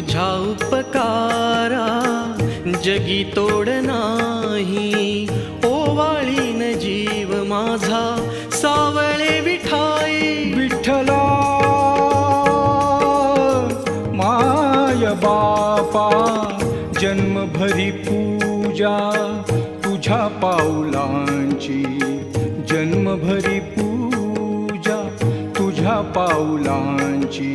तुझ्या उपकारा जगी तोड नाही. ओवाळीन जीव माझा सावळे विठाई. विठ्ठला माय बापा जन्मभरी पूजा तुझ्या पाऊलांची जन्मभरी पूजा तुझ्या पाऊलांची